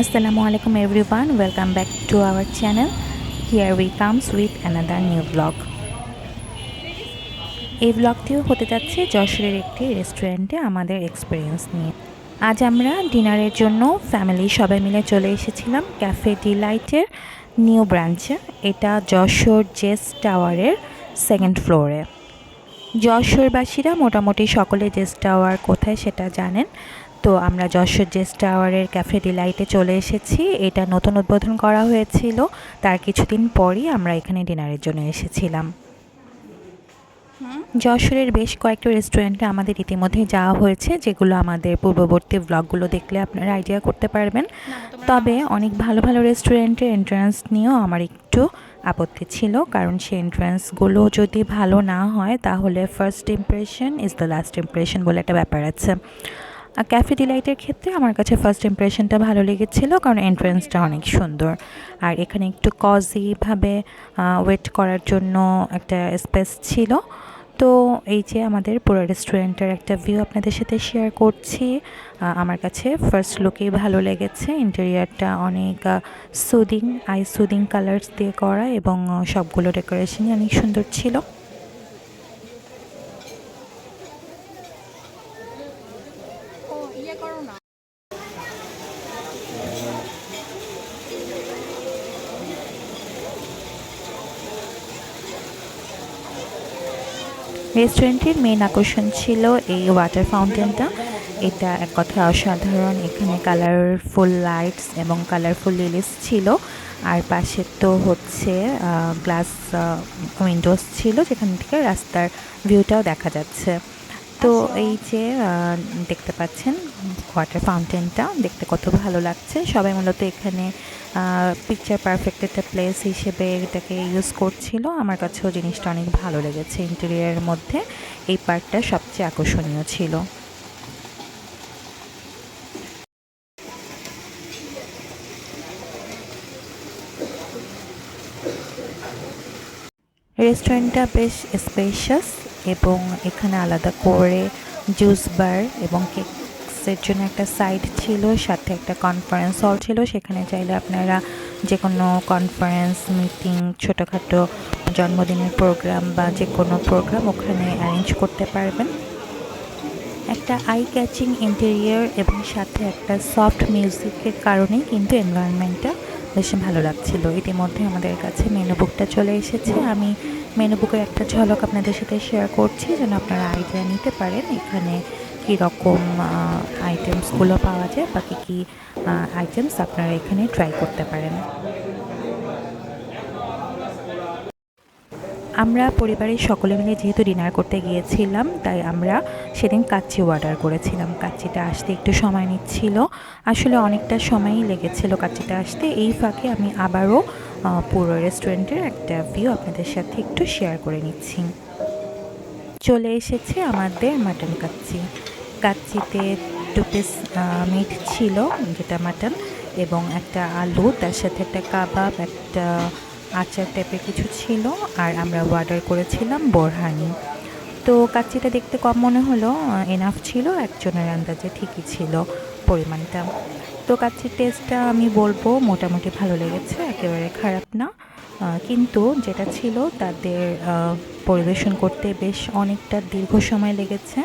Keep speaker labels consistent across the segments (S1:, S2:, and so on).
S1: Assalamu alaikum everyone, welcome back to our channel. Here we comes with another new vlog. এই ভ্লগটিও হতে যাচ্ছে যশোরের একটি রেস্টুরেন্টে আমাদের এক্সপিরিয়েন্স নিয়ে। আজ আমরা ডিনারের জন্য ফ্যামিলি সবাই মিলে চলে এসেছিলাম ক্যাফে ডিলাইটের নিউ ব্রাঞ্চে এটা যশোর জেস টাওয়ারের সেকেন্ড ফ্লোরে যশোরবাসীরা মোটামুটি সকলে জেস টাওয়ার কোথায় সেটা জানেন। তো আমরা যশোর জেস টাওয়ারের ক্যাফে ডিলাইটে চলে এসেছি। এটা নতুন উদ্বোধন করা হয়েছিল। তার কিছুদিন পরই আমরা এখানে ডিনারের জন্য এসেছিলাম। যশোরের বেশ কয়েকটি রেস্টুরেন্টে আমাদের ইতিমধ্যে যাওয়া হয়েছে যেগুলো আমাদের পূর্ববর্তী ব্লগগুলো দেখলে আপনারা আইডিয়া করতে পারবেন। তবে অনেক ভালো ভালো রেস্টুরেন্টের এন্ট্রান্স নিয়েও আমার একটু আপত্তি ছিল কারণ সেই এন্ট্রান্সগুলো যদি ভালো না হয় তাহলে first impression is the last impression বলে একটা ব্যাপার আছে। আর ক্যাফে ডিলাইটের ক্ষেত্রে আমার কাছে ফার্স্ট ইমপ্রেশনটা ভালো লেগেছিলো কারণ এন্ট্রেন্সটা অনেক সুন্দর। আর এখানে একটু কজিভাবে ওয়েট করার জন্য একটা স্পেস ছিল। তো এই যে আমাদের পুরো রেস্টুরেন্টের একটা ভিউ আপনাদের সাথে শেয়ার করছি আমার কাছে ফার্স্ট লুকেই ভালো লেগেছে। ইন্টেরিয়ারটা অনেক সুদিং আই সুদিং কালার্স দিয়ে করা এবং সবগুলো ডেকোরেশনই অনেক সুন্দর ছিল। রেস্টুরেন্টের মেন আকর্ষণ ছিল এই ওয়াটার ফাউন্টেনটা এটা এক কথায় অসাধারণ, এখানে কালারফুল লাইটস এবং কালারফুল লিলিস ছিল। আর পাশে তো হচ্ছে গ্লাস উইন্ডোজ ছিল, যেখান থেকে রাস্তার ভিউটাও দেখা যাচ্ছে। তো এই যে দেখতে পাচ্ছেন ওয়াটার ফাউন্টেনটা দেখতে কত ভালো লাগছে। সবাই মূলত এখানে পিকচার পারফেক্ট একটা প্লেস হিসেবে এটাকে ইউজ করছিল। আমার কাছেও জিনিসটা অনেক ভালো লেগেছে ইন্টেরিয়ারের মধ্যে। এই পার্কটা সবচেয়ে আকর্ষণীয় ছিল। রেস্টুরেন্টটা বেশ স্পেশাস এবং এখানে আলাদা করে জুস বার এবং কেকসের জন্য একটা সাইড ছিল, সাথে একটা কনফারেন্স হল ছিল। সেখানে চাইলে আপনারা যে কোনো কনফারেন্স মিটিং ছোটোখাটো জন্মদিনের প্রোগ্রাম বা যে কোনো প্রোগ্রাম ওখানে অ্যারেঞ্জ করতে পারবেন। একটা আই ক্যাচিং ইন্টেরিয়ার এবং সাথে একটা সফট মিউজিকের কারণেই কিন্তু এনভায়রনমেন্টটা বেশ ভালো লাগছিল। ইতিমধ্যে আমাদের কাছে মেনু বুকটা চলে এসেছে। আমি মেনু বুকের একটা ঝলক আপনাদের সাথে শেয়ার করছি যেন আপনারা আইডিয়া নিতে পারেন এখানে কী রকম আইটেমসগুলো পাওয়া যায় বা কী কী আইটেমস আপনারা এখানে ট্রাই করতে পারেন। আমরা পরিবারের সকলে মিলে যেহেতু ডিনার করতে গিয়েছিলাম, তাই আমরা সেদিন কাচ্চি অর্ডার করেছিলাম। কাচ্চিটা আসতে একটু সময় নিচ্ছিল। আসলে অনেকটা সময়ই লেগেছিল কাচ্চিটা আসতে। এই ফাঁকে আমি আবারও পুরো রেস্টুরেন্টের একটা ভিউ আপনাদের সাথে একটু শেয়ার করে নিচ্ছি। চলে এসেছে আমাদের মাটন কাচ্চি। কাচ্চিতে দু পিস মিট ছিল, যেটা মাটন এবং একটা আলু, তার সাথে একটা কাবাব, একটা আচার টাইপের কিছু ছিল আর আমরা অর্ডার করেছিলাম বোরহানি। তো কাচ্চিটা দেখতে কম মনে হলো এনাফ ছিল, একজনের আন্দাজে ঠিকই ছিল পরিমাণটা। তো কাচ্চির টেস্টটা আমি বলব মোটামুটি ভালো লেগেছে, একেবারে খারাপ না। কিন্তু যেটা ছিল তাদের পরিবেশন করতে বেশ অনেকটা দীর্ঘ সময় লেগেছে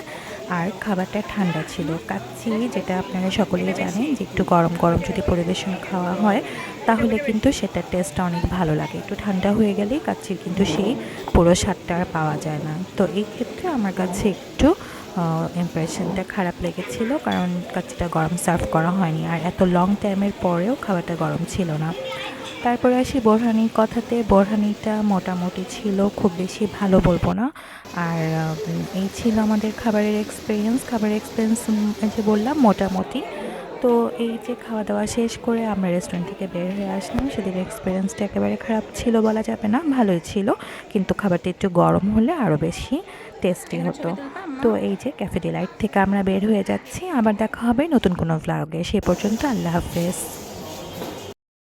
S1: আর খাবারটা ঠান্ডা ছিল। কাচ্চি, যেটা আপনারা সকলেই জানেন যে একটু গরম গরম যদি পরিবেশন খাওয়া হয়, তাহলে কিন্তু সেটার টেস্টটা অনেক ভালো লাগে। একটু ঠান্ডা হয়ে গেলেই কাচ্চির কিন্তু সেই পুরো স্বাদটা আর পাওয়া যায় না। তো এই ক্ষেত্রে আমার কাছে একটু ইমপ্রেশনটা খারাপ লেগেছিল কারণ কাচ্চিটা গরম সার্ভ করা হয়নি। আর এত লং টাইমের পরেও খাবারটা গরম ছিল না। তারপরে আসি বোরহানির কথাতে। বোরহানিটা মোটামুটি ছিল খুব বেশি ভালো বলব না। আর এই ছিল আমাদের খাবারের এক্সপিরিয়েন্স খাবারের এক্সপিরিয়েন্স যে বললাম মোটামুটি। তো এই যে খাওয়া দাওয়া শেষ করে আমরা রেস্টুরেন্ট থেকে বের হয়ে আসলাম। সেদিন এক্সপিরিয়েন্সটা একেবারে খারাপ ছিল বলা যাবে না ভালোই ছিল। কিন্তু খাবারটা একটু গরম হলে আরও বেশি টেস্টি হতো। তো এই যে ক্যাফে ডিলাইট থেকে আমরা বের হয়ে যাচ্ছি। আবার দেখা হবে নতুন কোনো ভ্লগে সে পর্যন্ত আল্লাহ হাফেজ।